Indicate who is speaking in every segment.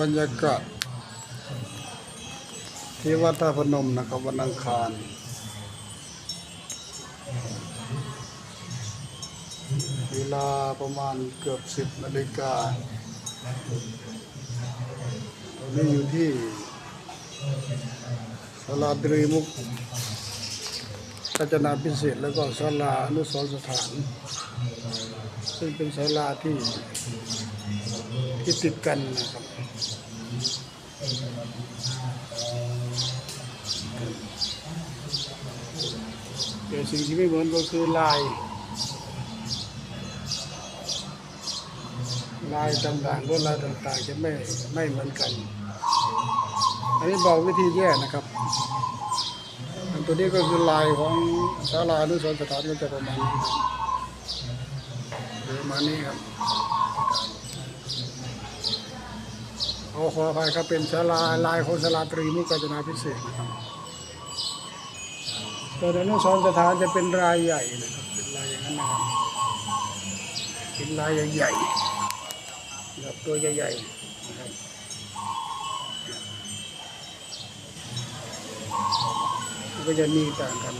Speaker 1: บรรยากาศที่วัดท่าพนมนะครับวันอังคาร เวลาประมาณเกือบสิบนาฬิกาตอนนี้อยู่ที่สลาตรีมุกกาจนาพิเศษแล้วก็ศาลาอนุสรสถาน ซึ่งเป็นศาลาที่ที่ติดกันนะครับแต่สิ่งที่ไม่เหมือนก็คือลาย ลายต่างๆลวดลายต่างๆจะไม่ไม่เหมือนกัน อันนี้บอกวิธีแยกนะครับอันตัวนี้ก็คือลายของศาลาอนุสรณ์สถานก็จะประมาณนี้ ประมาณนี้ครับเอาขออภัยครับเป็นศาลาลายของศาลาตรีมุกกาญจนาพิเศษนะครับตัวอนุสรสถานจะเป็นลายใหญ่นะครับเป็นลายอย่างนั้นนะครับเป็นลายใหญ่ๆแบบตัวใหญ่ๆนะครับก็จะมีต่างกัน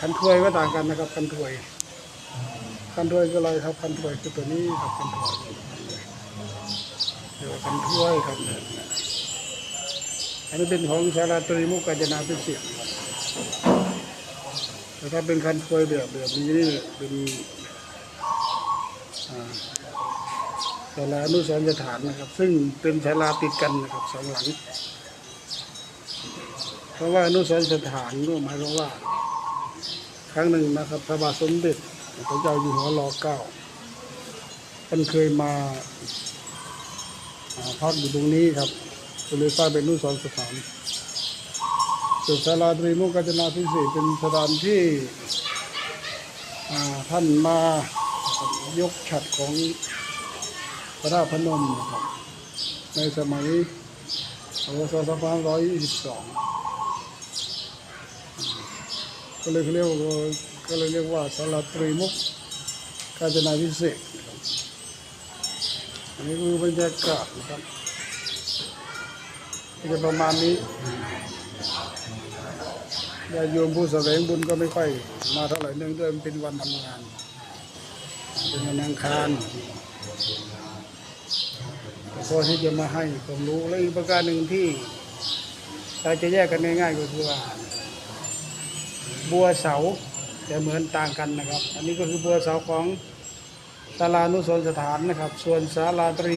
Speaker 1: คันถ้วยก็ต่างกันนะครับคันถ้วย คันถ้วยก็อะไรครับคันถ้วยคือตัวนี้ครับคันถ้วยเรียวคันถ้วยครับอันนี้เป็นของสาราตรีมุกกาญจนาพิเศษแต่ถ้าเป็นคันถ้วยแบบแบบนี้นี่เป็นอ่าศาลาอนุสรณ์สถานนะครับ ซึ่งเป็นศาลาติดกันนะครับสองหลัง เพราะว่าอนุสรณ์สถานก็หมายความว่า ครั้งหนึ่งนะครับพระบาทสมเด็จ พระเจ้าอยู่หัวรอเก้าท่านเคยมาอ่าพักอยู่ตรงนี้ครับก็เลยสร้างเป็นนุสรสถานส่วนศาลาตรีมุกกาญจนาพิเศษเป็นสถานที่ท่านมายกฉัดของพระธาตุพนมนะครับในสมัยพศ2522ก็เลยเขาเรียกว่า ก็เลยเรียกว่าสาราตรีมุกกาญจนาพิเศษกนะอันนี้คือบรรยากาศนะครับจะประมาณนี้ญาติโยมผู้แสวงบุญก็ไม่ค่อยมาเท่าไหร่เนื่องด้วยมันเป็นวันทำงาน เป็นวันอังคารพอที่จะมาให้ความรู้และอีกประการหนึ่งที่เราจะแยกกันง่ายๆก็คือว่า บัวเสา จะเหมือนต่างกันนะครับ อันนี้ก็คือบัวเสาของศาลานุสรสถานนะครับ ส่วนศาลาตรี